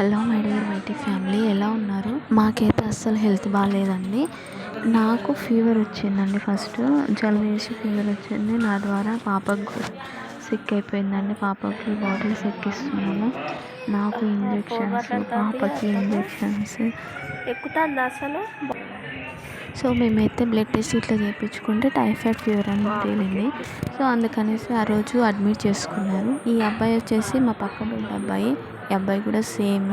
Hello my dear mighty family ఎలా ఉన్నారు? మాకైతే అస్సలు హెల్త్ బాగాలేదండి. నాకు ఫీవర్ వచ్చిందండి ఫస్ట్. జలుబు చేసి ఫీవర్ వచ్చింది. నా ద్వారా పాపకు సిక్ అయిపోయిందండి. పాపకి బాటిల్స్ ఎక్కిస్తున్నాము నాకు ఇంజెక్షన్స్ పాపకి ఇంజెక్షన్స్ ఎక్కుతుంది అసలు? సో మేమైతే బ్లడ్ టెస్ట్ ఇట్లా చేయించుకుంటే టైఫాయిడ్ ఫీవర్ అని తేలింది సో అందుకనేసి ఆ రోజు అడ్మిట్ చేసుకున్నారు. ఈ అబ్బాయి వచ్చేసి మా పక్క బెడ్ అబ్బాయి. ఈ అబ్బాయి కూడా సేమ్.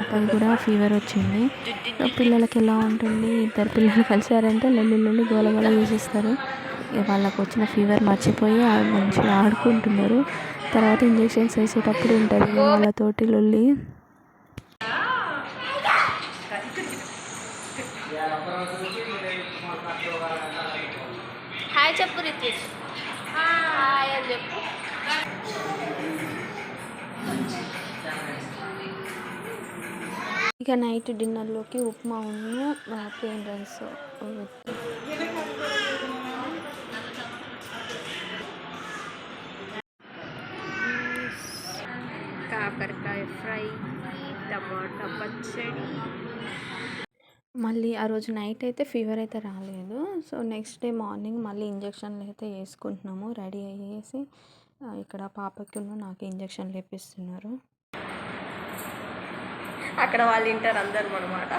అబ్బాయి కూడా ఫీవర్ వచ్చింది. పిల్లలకి ఎలా ఉంటుంది? ఇద్దరు పిల్లలు కలిసారంటే లొల్లి లొల్లి గోల గోల చేసేస్తారు. ఇక వచ్చిన ఫీవర్ మర్చిపోయి మంచిగా ఆడుకుంటున్నారు. తర్వాత ఇంజెక్షన్స్ వేసేటప్పుడు ఉంటుంది వాళ్ళతోటి లొల్లి. హాయ్ చెప్పు రితేష్. ఇక నైట్ డిన్నర్లోకి ఉప్మా ఉన్న ప్లేన్ రైస్ కాకరకాయ ఫ్రై టమాటా పచ్చడి. మళ్ళీ ఆ రోజు నైట్ అయితే ఫీవర్ అయితే రాలేదు. సో నెక్స్ట్ డే మార్నింగ్ మళ్ళీ ఇంజక్షన్లు అయితే వేసుకుంటున్నాము రెడీ అయ్యేసి ఇక్కడ పాపకి నాకు ఇంజక్షన్లు వేపిస్తున్నారు అక్కడ వాళ్ళు వింటారు అందరు అనమాట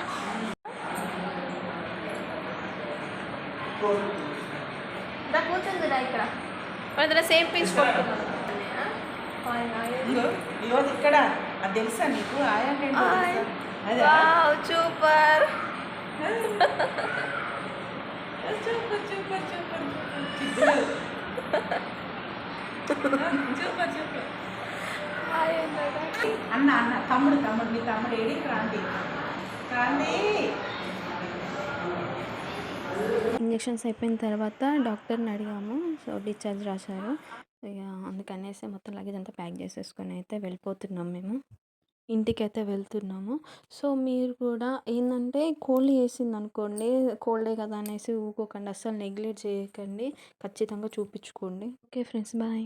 కూర్చుందిరా ఇక్కడ. మన దగ్గర సేమ్ ఇదిగో ఇక్కడ. అది తెలుసా నీకు? ఆయా అంటే ఏంటో ఆయ్. తెలుసా? అదే. Wow super. Super super super super super super అన్న అన్న తమ్ముడు తమ్ముడు నీ తమ్ముడు ఏడి? క్రాంతి. క్రాంతి! ఇంజక్షన్స్ అయిపోయిన తర్వాత డాక్టర్ని అడిగాము. సో డిశ్చార్జ్ రాశారు. ఇక అందుకనేసి మొత్తం లగేజ్ అంతా ప్యాక్ చేసేసుకొని అయితే వెళ్ళిపోతున్నాం మేము. ఇంటికి అయితే వెళ్తున్నాము. సో మీరు కూడా ఏంటంటే కోల్డ్ వేసింది అనుకోండి కోల్డే కదా అనేసి ఊకోకండి. అస్సలు నెగ్లెక్ట్ చేయకండి. ఖచ్చితంగా చూపించుకోండి. Okay friends bye